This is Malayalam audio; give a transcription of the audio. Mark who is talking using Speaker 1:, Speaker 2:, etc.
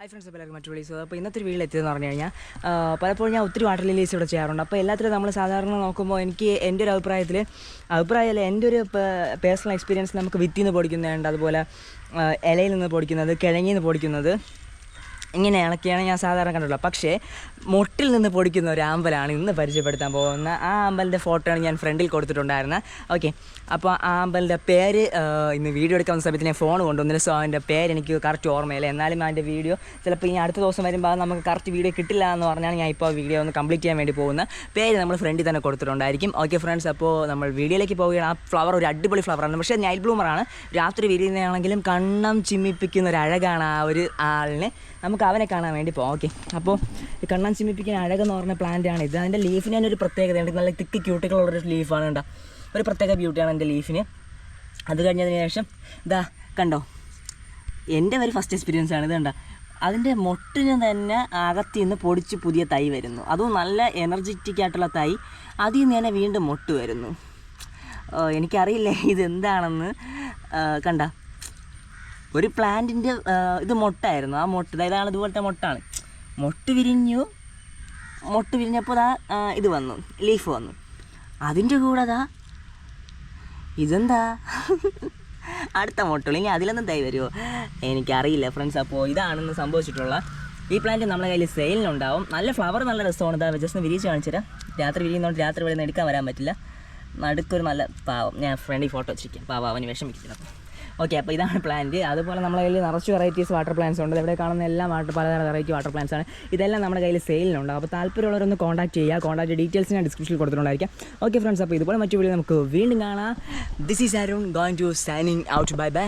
Speaker 1: ഹൈ ഫ്രണ്ട്സ് എല്ലാവർക്കും മറ്റു വിളിച്ചത് അപ്പോൾ ഇന്നത്തെ വീട്ടിൽ എത്തിയതെന്ന് പറഞ്ഞു കഴിഞ്ഞാൽ പലപ്പോഴും ഞാൻ ഒത്തിരി വാട്ടർ ലിലീസ് ഇവിടെ ചെയ്യാറുണ്ട്. അപ്പോൾ എല്ലാത്തിലും നമ്മൾ സാധാരണ നോക്കുമ്പോൾ എനിക്ക് എന്റെ ഒരു അഭിപ്രായത്തിൽ അഭിപ്രായമല്ല എന്റെ ഒരു പേഴ്സണൽ എക്സ്പീരിയൻസ് നമുക്ക് വിത്തിൽ നിന്ന് പൊടിക്കുന്നുണ്ട് അതുപോലെ ഇലയിൽ നിന്ന് പൊടിക്കുന്നത് കിഴങ്ങിൽ നിന്ന് പൊടിക്കുന്നത്. ഇങ്ങനെയൊക്കെയാണ് ഞാൻ സാധാരണ കണ്ടിട്ടുള്ളത്. പക്ഷേ മുട്ടിൽ നിന്ന് പൊടിക്കുന്ന ഒരു ആമ്പലാണ് ഇന്ന് പരിചയപ്പെടുത്താൻ പോകുന്ന ആ ആമ്പലിന്റെ ഫോട്ടോയാണ് ഞാൻ ഫ്രണ്ടിൽ കൊടുത്തിട്ടുണ്ടായിരുന്നത്. ഓക്കെ അപ്പോൾ ആ ആമ്പലിന്റെ പേര് ഇന്ന് വീഡിയോ എടുക്കുന്ന സമയത്ത് ഞാൻ ഫോൺ കൊണ്ടുവന്നില്ല സോ അതിന്റെ പേര് എനിക്ക് കറക്റ്റ് ഓർമ്മയില്ല. എന്നാലും അതിന്റെ വീഡിയോ ചിലപ്പോൾ ഇനി അടുത്ത ദിവസം വരുമ്പോൾ നമുക്ക് കറക്റ്റ് വീഡിയോ കിട്ടില്ല എന്ന് പറഞ്ഞാണ് ഞാൻ ഇപ്പോൾ വീഡിയോ ഒന്ന് കംപ്ലീറ്റ് ചെയ്യാൻ വേണ്ടി പോകുന്നത് പേര് നമ്മൾ ഫ്രണ്ടിൽ തന്നെ കൊടുത്തിട്ടുണ്ടായിരിക്കും. ഓക്കെ ഫ്രണ്ട്സ് അപ്പോൾ നമ്മൾ വീഡിയോയിലേക്ക് പോവുകയാണ്. ആ ഫ്ലവർ ഒരു അടിപൊളി ഫ്ലവറാണ് പക്ഷേ നൈറ്റ് ബ്ലൂമറാണ് രാത്രി വിരിയുന്നതാണെങ്കിലും കണ്ണം ചിമ്മിപ്പിക്കുന്ന ഒരു അഴകാണ് ആ ഒരു ആളിന്. അവനെ കാണാൻ വേണ്ടി പോകാം ഓക്കെ അപ്പോൾ ഈ കണ്ണാൻ ചിമ്മിപ്പിക്കുന്ന അഴകെന്ന് പറഞ്ഞ പ്ലാന്റ് ആണ് ഇത്. അതിന്റെ ലീഫിന് തന്നെ ഒരു പ്രത്യേകതയുണ്ട് നല്ല തിക്ക് ക്യൂട്ടികളുള്ളൊരു ലീഫാണ് കേട്ടോ. ഒരു പ്രത്യേക ബ്യൂട്ടിയാണ് എന്റെ ലീഫിന് അത് കഴിഞ്ഞതിന് ശേഷം ഇതാ കണ്ടോ? എന്റെ ഒരു ഫസ്റ്റ് എക്സ്പീരിയൻസ് ആണ് ഇത് കണ്ടോ? അതിന്റെ മൊട്ടിന് തന്നെ അകത്തു നിന്ന് പൊടിച്ച് പുതിയ തൈ വരുന്നു. അതും നല്ല എനർജറ്റിക് ആയിട്ടുള്ള തൈ. അതിൽ നിന്ന് തന്നെ വീണ്ടും മൊട്ട് വരുന്നു. എനിക്കറിയില്ലേ ഇതെന്താണെന്ന്? കണ്ട? ഒരു പ്ലാന്റിന്റെ ഇത് മൊട്ടായിരുന്നു. ആ മൊട്ട് ഇതാണ് ഇതുപോലത്തെ മൊട്ടാണ്. മൊട്ട് വിരിഞ്ഞു. മൊട്ട് വിരിഞ്ഞപ്പോൾ ദാ ഇത് വന്നു. ലീഫ് വന്നു. അതിന്റെ കൂടെ ദാ ഇതെന്താ? അടുത്ത മൊട്ടുകൾ. ഇനി അതിലൊന്നും തൈ വരുമോ എനിക്കറിയില്ല ഫ്രണ്ട്സ്. അപ്പോൾ ഇതാണെന്ന് സംഭവിച്ചിട്ടുള്ള ഈ പ്ലാന്റ് നമ്മുടെ കയ്യിൽ സെയിലിനുണ്ടാവും. നല്ല ഫ്ലവർ നല്ല രസമാണ്. ഇതാ ജസ്റ്റ് വിരിച്ച് കാണിച്ചു തരാം രാത്രി വിരിയുന്നതുകൊണ്ട് രാത്രി ഇവിടെ നിന്ന് എടുക്കാൻ വരാൻ പറ്റില്ല. നടുക്കൊരു നല്ല പാവം. ഞാൻ ഫ്രണ്ടിൽ ഫോട്ടോ വെച്ചിരിക്കാം പാവം അവന് വിഷമിക്കുന്നത് ഓക്കെ അപ്പോൾ ഇതാണ് പ്ലാന്റ് അതുപോലെ നമ്മുടെ കയ്യിൽ നിറച്ച് വെറൈറ്റീസ് വാട്ടർ പ്ലാന്റ്സ് ഉണ്ട്. ഇവിടെ കാണുന്ന എല്ലാ വാട്ടർ പലതരം വെറൈറ്റി വാട്ടർ പ്ലാന്റ്സ് ആണ്. ഇതെല്ലാം നമ്മുടെ കയ്യിൽ സെയിലിനുണ്ട് അപ്പോൾ താല്പര്യമുള്ളവരൊന്ന് കോൺടാക്ട് ചെയ്യുക. കോൺടാക്ട് ഡീറ്റെയിൽസ് ഞാൻ ഡിസ്ക്രിപ്ഷനിൽ കൊടുത്തിട്ടുണ്ടായിരിക്കും. ഓക്കെ ഫ്രണ്ട്സ് അപ്പോൾ ഇതുപോലെ മറ്റു വീഡിയോ നമുക്ക് വീണ്ടും കാണാം. This is Arun going to signing out bye bye